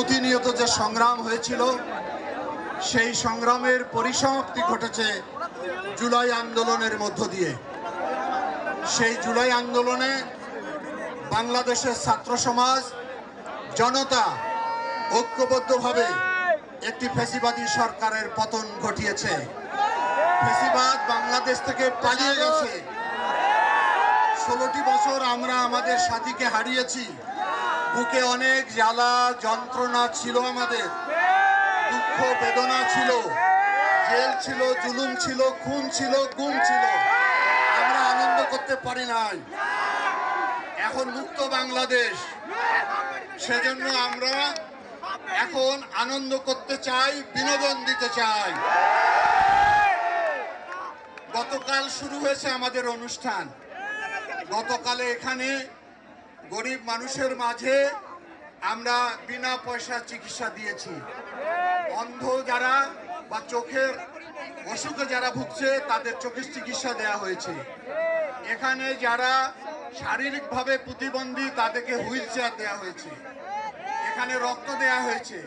প্রতিনিয়ত যে সংগ্রাম হয়েছিল, সেই সংগ্রামের পরিসমাপ্তি ঘটেছে জুলাই আন্দোলনের মধ্য দিয়ে। সেই জুলাই আন্দোলনে বাংলাদেশের ছাত্র সমাজ, জনতা ঐক্যবদ্ধভাবে একটি ফেসিবাদী সরকারের পতন ঘটিয়েছে। ফেসিবাদ বাংলাদেশ থেকে পালিয়ে গেছে। ষোলোটি বছর আমরা আমাদের সাথীকে হারিয়েছি। বুকে অনেক জ্বালা, যন্ত্রণা ছিল আমাদের। দুঃখ, বেদনা ছিল। জেল ছিল, জুলুম ছিল, খুন ছিল, গুম ছিল। আমরা আনন্দ করতে পারি নাই। এখন মুক্ত বাংলাদেশ। সেজন্য আমরা এখন আনন্দ করতে চাই, বিনোদন দিতে চাই। গতকাল শুরু হয়েছে আমাদের অনুষ্ঠান। গতকালে এখানে গরিব মানুষের মাঝে আমরা বিনা পয়সা চিকিৎসা দিয়েছি। অন্ধ যারা বা চোখের অসুখে যারা ভুগছে, তাদের চোখের চিকিৎসা দেয়া হয়েছে। এখানে যারা শারীরিকভাবে প্রতিবন্ধী, তাদেরকে হুইল চেয়ার দেওয়া হয়েছে। এখানে রক্ত দেয়া হয়েছে।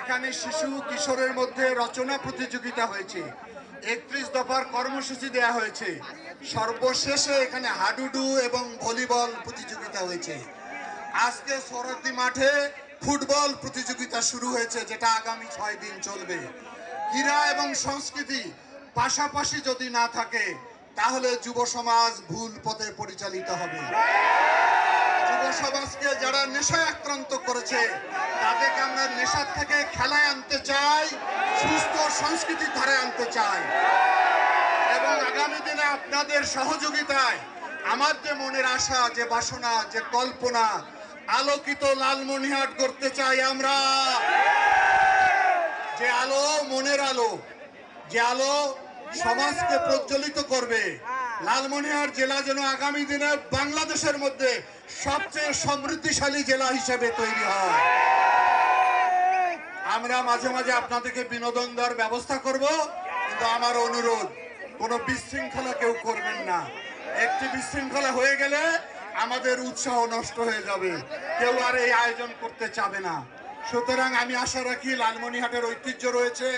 এখানে শিশু কিশোরের মধ্যে রচনা প্রতিযোগিতা হয়েছে। একত্রিশ দফার কর্মসূচি দেয়া হয়েছে। সর্বশেষে এখানে হাডুডু এবং ভলিবল প্রতিযোগিতা হয়েছে। আজকে সরদি মাঠে ফুটবল প্রতিযোগিতা শুরু হয়েছে, যেটা আগামী ছয় দিন চলবে। ক্রীড়া এবং সংস্কৃতি পাশাপাশি যদি না থাকে, তাহলে যুব সমাজ ভুল পথে পরিচালিত হবে। সমাজকে যারা নেশায় আক্রান্ত করেছে, তাদেরকে আমরা নেশার থেকে খেলায় আনতে চাই, সুস্থ সংস্কৃতির ধারে আনতে চাই। এবং আগামী দিনে আপনাদের সহযোগিতায় আমার যে মনের আশা, যে বাসনা, যে কল্পনা, আলোকিত লালমনিহাট করতে চাই আমরা। যে আলো মনের আলো, যে আলো সমাজকে প্রজ্বলিত করবে লালমনিহাট জেলা যেন আগামী দিনে বাংলাদেশের মধ্যে সবচেয়ে সমৃদ্ধিশালী জেলা হিসেবে তৈরি হয়। আমরা মাঝে মাঝে আপনাদেরকে বিনোদন দেওয়ার ব্যবস্থা করব, কিন্তু আমার অনুরোধ, কোনো বিশৃঙ্খলা কেউ করবেন না। একটি বিশৃঙ্খলা হয়ে গেলে আমাদের উৎসাহ নষ্ট হয়ে যাবে। কেউ আর এই আয়োজন করতে চাবে না। সুতরাং আমি আশা রাখি লালমনিহাটের ঐতিহ্য রয়েছে।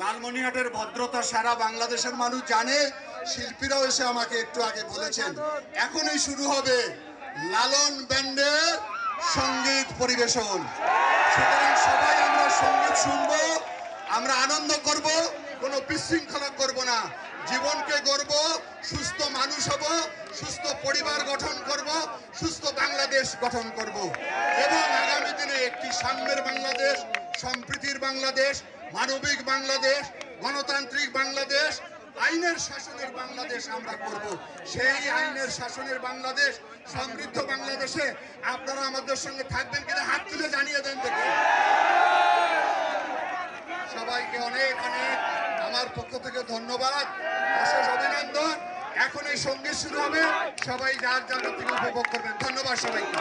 লালমনিহাটের ভদ্রতা সারা বাংলাদেশের মানুষ জানে। শিল্পীরাও এসে আমাকে একটু আগে বলেছেন, এখনই শুরু হবে লালন ব্যান্ডের সংগীত পরিবেশন। সুতরাং সবাই আমরা সংগীত শুনব, আমরা আনন্দ করব, কোনো বিশৃঙ্খলা করব না। জীবনকে গড়ব, সুস্থ মানুষ হব, সুস্থ পরিবার গঠন করব, সুস্থ বাংলাদেশ গঠন করব। এবং আগামী দিনে একটি সাম্যের বাংলাদেশ, সম্প্রীতির বাংলাদেশ, মানবিক বাংলাদেশ, গণতান্ত্রিক বাংলাদেশ আইনের শাসনের বাংলাদেশ আমরা করব। সেই আইনের শাসনের বাংলাদেশ, সমৃদ্ধ বাংলাদেশে আপনারা আমাদের সঙ্গে থাকবেন কিনা হাত তুলে জানিয়ে দেন দেখুন সবাইকে অনেক অনেক আমার পক্ষ থেকে ধন্যবাদ, অশেষ অভিনন্দন। এখন এই সংগীত শুরু হবে। সবাই যার যার থেকে উপভোগ করবেন। ধন্যবাদ সবাইকে।